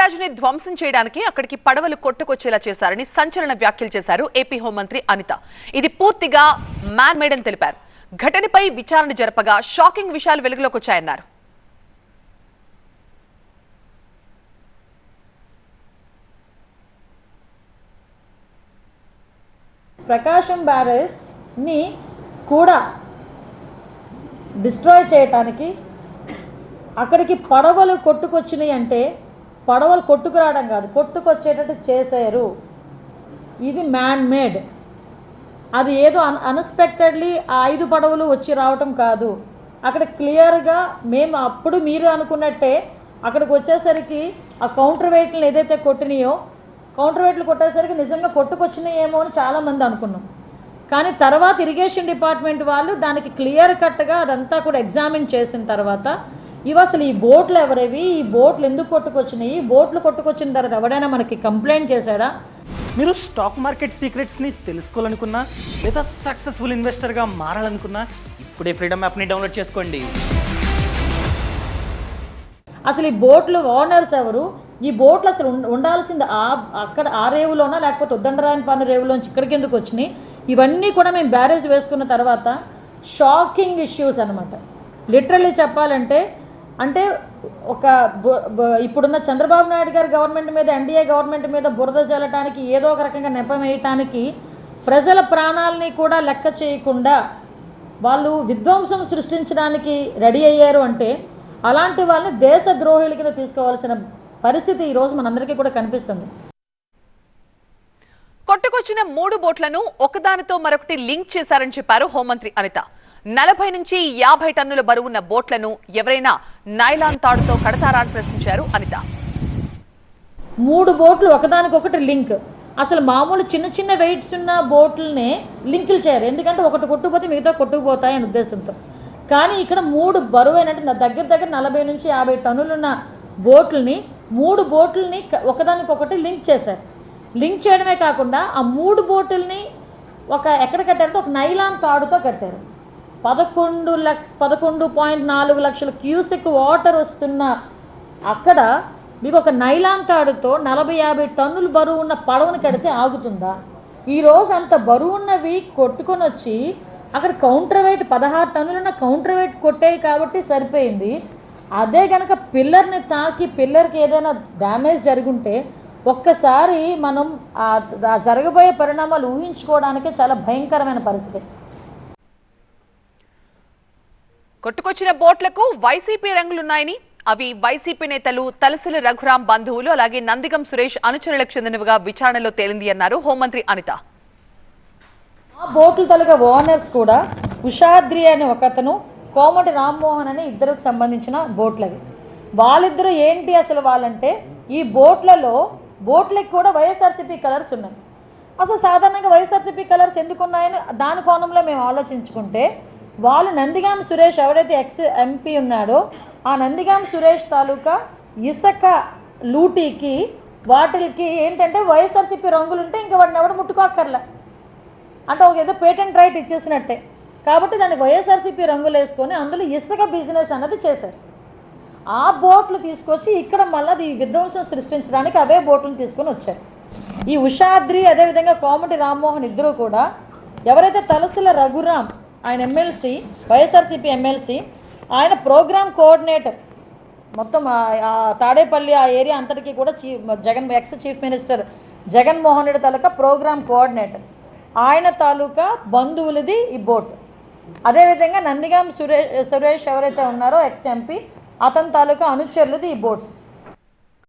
బ్యారాజ్ని ధ్వంసం చేయడానికి అక్కడికి పడవలు కొట్టుకొచ్చేలా చేశారని సంచలన వ్యాఖ్యలు చేశారు ఏపీ హోంమంత్రి అనిత. ఇది పూర్తిగా మ్యాన్ మేడ్ అని తెలిపారు. ఘటనపై విచారణ జరపగా షాకింగ్ విషయాలు వెలుగులోకి వచ్చాయన్నారు. ప్రకాశం బ్యారేజ్ని కూడా డిస్ట్రాయ్ చేయటానికి అక్కడికి పడవలు కొట్టుకొచ్చినాయి అంటే పడవలు కొట్టుకురావడం కాదు కొట్టుకొచ్చేటట్టు చేశారు ఇది మ్యాన్ మేడ్ అది ఏదో అన్ అన్ఎక్స్పెక్టెడ్లీ ఆ ఐదు పడవలు వచ్చి రావటం కాదు. అక్కడ క్లియర్గా మేము అప్పుడు మీరు అనుకున్నట్టే అక్కడికి వచ్చేసరికి ఆ కౌంటర్ వెయిట్లు ఏదైతే కొట్టినాయో కౌంటర్ వెయిట్లు కొట్టేసరికి నిజంగా కొట్టుకొచ్చినాయేమో అని చాలామంది అనుకున్నాం. కానీ తర్వాత ఇరిగేషన్ డిపార్ట్మెంట్ వాళ్ళు దానికి క్లియర్ కట్గా అదంతా కూడా ఎగ్జామిన్ చేసిన తర్వాత ఇవి అసలు ఈ బోట్లు ఎవరివి? ఈ బోట్లు ఎందుకు కొట్టుకొచ్చినాయి? ఈ బోట్లు కొట్టుకొచ్చిన తర్వాత ఎవడైనా మనకి కంప్లైంట్ చేశాడా? మీరు స్టాక్ మార్కెట్ సీక్రెట్స్ని తెలుసుకోవాలనుకున్నా లేదా సక్సెస్ఫుల్ ఇన్వెస్టర్గా మారాలనుకున్నా ఇప్పుడే ఫ్రీడమ్ యాప్ని డౌన్లోడ్ చేసుకోండి. అసలు ఈ బోట్లు ఓనర్స్ ఎవరు? ఈ బోట్లు అసలు ఉండ- ఉండాల్సింది ఆ అక్కడ ఆ రేవులోనా? లేకపోతే ఉద్దండరాయన పన్ను రేవులోంచి ఇక్కడికి ఎందుకు వచ్చినాయి? ఇవన్నీ కూడా మేము బ్యారేజ్ వేసుకున్న తర్వాత షాకింగ్ ఇష్యూస్ అనమాట లిటరల్లీ చెప్పాలంటే అంటే ఒక ఇప్పుడున్న చంద్రబాబు నాయుడు గారి గవర్నమెంట్ మీద ఎన్డీఏ గవర్నమెంట్ మీద బురద జల్లటానికి ఏదో ఒక రకంగా నెపం వేయటానికి ప్రజల ప్రాణాలని కూడా లెక్క చేయకుండా వాళ్ళు విధ్వంసం సృష్టించడానికి రెడీ అయ్యారు అంటే అలాంటి వాళ్ళని దేశ ద్రోహుల కింద తీసుకోవాల్సిన పరిస్థితి ఈరోజు మనందరికీ కూడా కనిపిస్తుంది. కొట్టుకొచ్చిన మూడు బోట్లను ఒకదానితో మరొకటి లింక్ చేశారని చెప్పారు హోంమంత్రి అనిత. నలభై నుంచి యాభై టన్నుల బరువున్న బోట్లను ఎవరైనా నైలాన్ తాడుతో కడతారా అని ప్రశ్నించారు అనిత. మూడు బోట్లు ఒకదానికొకటి లింక్. అసలు మామూలు చిన్న చిన్న వెయిట్స్ ఉన్న బోట్లనే లింకులు చేయరు. ఎందుకంటే ఒకటి కొట్టుకుపోతే మిగతా కొట్టుకుపోతాయి అనే ఉద్దేశంతో. కానీ ఇక్కడ మూడు బరువైనట్టు నా దగ్గర దగ్గర నలభై నుంచి యాభై టన్నులున్న బోట్లని మూడు బోట్లని ఒకదానికొకటి లింక్ చేశారు. లింక్ చేయడమే కాకుండా ఆ మూడు బోటుల్ని ఒక ఎక్కడ కట్టారంటే ఒక నైలాన్ తాడుతో కట్టారు. పదకొండు లక్ పదకొండు పాయింట్ నాలుగు లక్షల క్యూసెక్ వాటర్ వస్తున్న అక్కడ మీకు ఒక నైలాన్ తాడుతో నలభై యాభై టన్నులు బరువు ఉన్న పడవను కడితే ఆగుతుందా? ఈరోజు అంత బరువు ఉన్నవి కొట్టుకొని వచ్చి అక్కడ కౌంటర్ వెయిట్ పదహారు టన్నులున్న కౌంటర్ వెయిట్ కొట్టేవి కాబట్టి సరిపోయింది. అదే కనుక పిల్లర్ని తాకి పిల్లర్కి ఏదైనా డ్యామేజ్ జరుగుంటే ఒక్కసారి మనం జరగబోయే పరిణామాలు ఊహించుకోవడానికే చాలా భయంకరమైన పరిస్థితి. కొట్టుకొచ్చిన బోట్లకు వైసీపీ రంగులున్నాయని అవి వైసీపీ నేతలు తలసిలి రఘురాం బంధువులు అలాగే నందిగం సురేష్ అనుచరులకు చెందినవిగా విచారణలో తేలింది అన్నారు హోంమంత్రి అనిత. ఆ బోట్లు తలగ ఓనర్స్ కూడా ఉషాద్రి అనే ఒకతను కోమటి రామ్మోహన్ అనే ఇద్దరికి సంబంధించిన బోట్లవి. వాళ్ళిద్దరూ ఏంటి అసలు వాళ్ళంటే ఈ బోట్లలో బోట్లకి కూడా వైఎస్ఆర్సీపీ కలర్స్ ఉన్నాయి. అసలు సాధారణంగా వైఎస్ఆర్సీపీ కలర్స్ ఎందుకున్నాయని దాని కోణంలో మేము ఆలోచించుకుంటే వాళ్ళు నందిగాం సురేష్ ఎవడైతే ఎక్స్ ఎంపీ ఉన్నాడో ఆ నందిగాం సురేష్ తాలూకా ఇసక లూటీకి వాటికి ఏంటంటే వైఎస్ఆర్సీపీ రంగులు ఉంటే ఇంకా వాడిని ఎవడు ముట్టుకోక్కర్లే. అంటే ఒక ఏదో పేటెంట్ రైట్ ఇచ్చేసినట్టే. కాబట్టి దానికి వైఎస్ఆర్సీపీ రంగులు వేసుకొని అందులో ఇసుక బిజినెస్ అన్నది చేశారు. ఆ బోట్లు తీసుకొచ్చి ఇక్కడ మళ్ళీ ఈ విధ్వంసం సృష్టించడానికి అవే బోట్లు తీసుకొని వచ్చారు. ఈ ఉషాద్రి అదేవిధంగా కోమటి రామ్మోహన్ ఇద్దరు కూడా ఎవరైతే తలసిల రఘురామ్ ఆయన ఎమ్మెల్సీ వైఎస్ఆర్సీపీ ఎమ్మెల్సీ ఆయన ప్రోగ్రామ్ కోఆర్డినేటర్. మొత్తం తాడేపల్లి ఆ ఏరియా అంతటికీ కూడా chief Jagan ex chief minister Jaganmohan Reddy తాలూకా ప్రోగ్రామ్ కోఆర్డినేటర్. ఆయన తాలూకా బంధువులది ఈ బోట్ అదేవిధంగా నందిగాం సురేష్ సురేష్ ఎవరైతే ఉన్నారో ఎక్స్ ఎంపీ అతని తాలూకా అనుచరులది ఈ బోట్స్